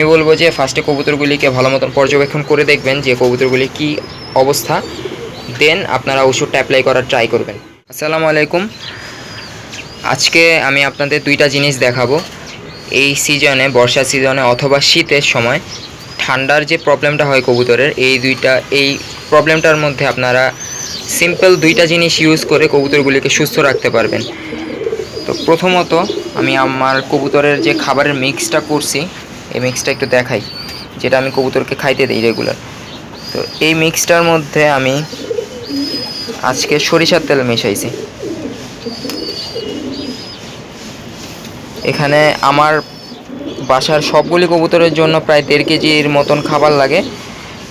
আমি বলব যে ফার্স্টে কবুতরগুলিকে ভালো মতন পর্যবেক্ষণ করে দেখবেন যে কবুতরগুলি কি অবস্থা। দেন আপনারা ওষুধটা অ্যাপ্লাই করার ট্রাই করবেন। আসসালামু আলাইকুম। আজকে আমি আপনাদের দুইটা জিনিস দেখাবো। এই সিজনে বর্ষা সিজনে অথবা শীতের সময় ঠান্ডার যে প্রবলেমটা হয় কবুতরের, এই দুইটা, এই প্রবলেমটার মধ্যে আপনারা সিম্পল দুইটা জিনিস ইউজ করে কবুতরগুলিকে সুস্থ রাখতে পারবেন। তো প্রথমত আমি আমার কবুতরের যে খাবারের মিক্সটা করছি এই মিক্সটা একটু দেখাই, যেটা আমি কবুতরকে খাইতে দিই রেগুলার তো এই মিক্সটার মধ্যে আমি আজকে সরিষার তেল মিশাইছি। এখানে আমার বাসার সবগুলি কবুতরের জন্য প্রায় দেড় কেজির মতন খাবার লাগে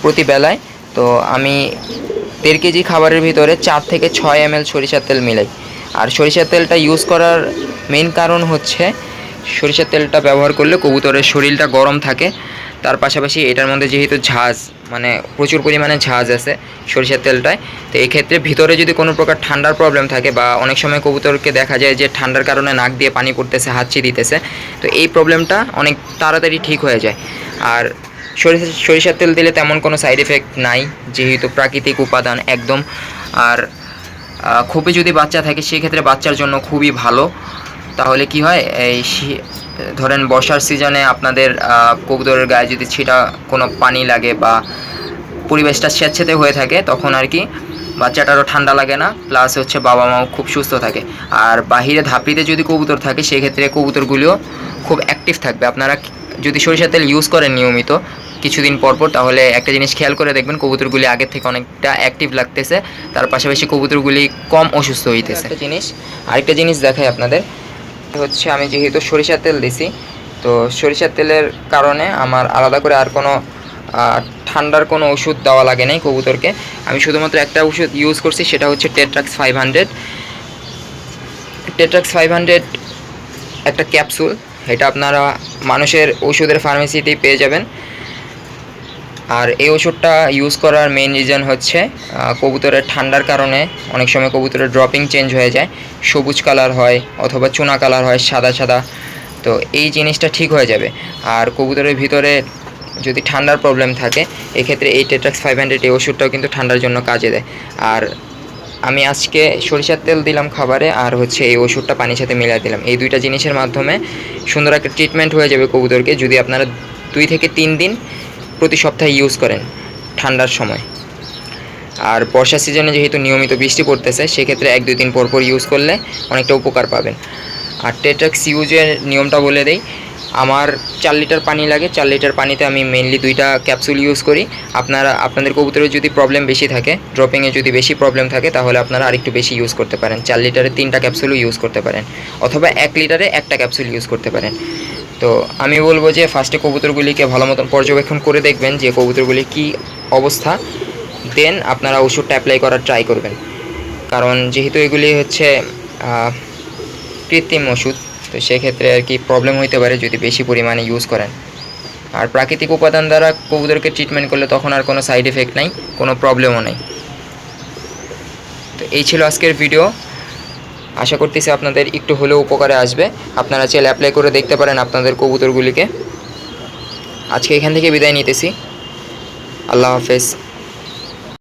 প্রতি বেলায়। তো আমি দেড় কেজি খাবারের ভিতরে চার থেকে ছয় এম সরিষার তেল মিলাই। আর সরিষার তেলটা ইউজ করার মেন কারণ হচ্ছে সরিষার তেলটা ব্যবহার করলে কবুতরের শরীরটা গরম থাকে। তার পাশাপাশি এটার মধ্যে যেহেতু ঝাঁজ মানে প্রচুর পরিমাণে ঝাঁজ আছে সরিষার তেলটায়, তো এই ক্ষেত্রে ভিতরে যদি কোনো প্রকার ঠান্ডার প্রবলেম থাকে বা অনেক সময় কবুতরকে দেখা যায় যে ঠান্ডার কারণে নাক দিয়ে পানি পড়তেছে হাঁচি দিতেছে, তো এই প্রবলেমটা অনেক তাড়াতাড়ি ঠিক হয়ে যায়। আর সরিষা, সরিষার তেল দিলে তেমন কোনো সাইড এফেক্ট নাই, যেহেতু প্রাকৃতিক উপাদান একদম। আর খুবই যদি বাচ্চা থাকে, সেক্ষেত্রে বাচ্চার জন্য খুবই ভালো। তাহলে কি হয়? এই ধরেন বর্ষার সিজনে আপনাদের কবুতরের গায়ে যদি ছিটা কোনো পানি লাগে বা পরিবেশটা স্যাঁতসেঁতে হয়ে থাকে, তখন আর কি বাচ্চাটারও ঠান্ডা লাগে না প্লাস হচ্ছে বাবা মাও খুব সুস্থ থাকে। আর বাহিরে ধাপিতে যদি কবুতর থাকে, সেক্ষেত্রে কবুতরগুলিও খুব অ্যাক্টিভ থাকবে। আপনারা যদি সরিষার তেল ইউজ করেন নিয়মিত কিছুদিন পর পর, তাহলে একটা জিনিস খেয়াল করে দেখবেন, কবুতরগুলি আগের থেকে অনেকটা অ্যাক্টিভ লাগতেছে। তার পাশাপাশি কবুতরগুলি কম অসুস্থ হইতেছে। একটা জিনিস, আরেকটা জিনিস দেখাই আপনাদের। হচ্ছে আমি যেহেতু সরিষার তেল দিছি, তো সরিষার তেলের কারণে আমার আলাদা করে আর কোনো ঠান্ডার কোনো ওষুধ দেওয়া লাগে নাই কবুতরকে। আমি শুধুমাত্র একটা ওষুধ ইউজ করছি, সেটা হচ্ছে Tetrax five hundred Tetrax five hundred একটা ক্যাপসুল এটা আপনারা মানুষের ওষুধের ফার্মেসিতেই পেয়ে যাবেন। আর এই ওষুধটা ইউজ করার মেন রিজন হচ্ছে কবুতরের ঠান্ডার কারণে অনেক সময় কবুতরের ড্রপিং চেঞ্জ হয়ে যায়, সবুজ কালার হয় অথবা চুনা কালার হয়, সাদা সাদা, তো এই জিনিসটা ঠিক হয়ে যাবে। আর কবুতরের ভিতরে যদি ঠান্ডার প্রবলেম থাকে, এক্ষেত্রে এই টেট্রাক্স ফাইভ হান্ড্রেড এই ওষুধটাও কিন্তু ঠান্ডার জন্য কাজে দেয়। আর আমি আজকে সরিষার তেল দিলাম খাবারে, আর হচ্ছে এই ওষুধটা পানির সাথে মিলিয়ে দিলাম। এই দুইটা জিনিসের মাধ্যমে সুন্দর একটা ট্রিটমেন্ট হয়ে যাবে কবুতরকে। যদি আপনারা দুই থেকে তিন দিন প্রতি সপ্তাহে ইউজ করেন, ঠান্ডার সময়। আর বর্ষা সিজনে যেহেতু নিয়মিত বৃষ্টি পড়তেছে, সেক্ষেত্রে এক দুই দিন পর পর ইউজ করলে অনেকটা উপকার পাবেন। আর টেট্রাক্স ইউজের নিয়মটা বলে দেই, আমার চার লিটার পানি লাগে, চার লিটার পানিতে আমি মেনলি দুইটা ক্যাপসুল ইউজ করি। আপনারা, আপনাদের কবুতরের যদি প্রবলেম বেশি থাকে ড্রপিংয়ে যদি বেশি প্রবলেম থাকে, তাহলে আপনারা আরেকটু বেশি ইউজ করতে পারেন। চার লিটারে তিনটা ক্যাপসুলও ইউজ করতে পারেন, অথবা এক লিটারে একটা ক্যাপসুল ইউজ করতে পারেন। তো আমি বলব যে ফার্স্টে কবুতরগুলিকে ভালো মতন পর্যবেক্ষণ করে দেখবেন যে কবুতরগুলি কি অবস্থা। দেন আপনারা ওষুধটা অ্যাপ্লাই করার ট্রাই করবেন। কারণ যেহেতু এগুলি হচ্ছে কৃত্রিম ওষুধ, তো সেক্ষেত্রে আর কি প্রবলেম হইতে পারে যদি বেশি পরিমাণে ইউজ করেন। আর প্রাকৃতিক উপাদান দ্বারা কবুতরকে ট্রিটমেন্ট করলে তখন আর কোনো সাইড এফেক্ট নাই, কোনো প্রবলেমও নেই। তো এই ছিল আজকের ভিডিও আশা করতেছি আপনাদের একটু হলেও উপকারে আসবে। আপনারা চাইলে অ্যাপ্লাই করে দেখতে পারেন আপনাদের কবুতরগুলিকে। আজকে এখান থেকে বিদায় নিতেছি। আল্লাহ হাফেজ।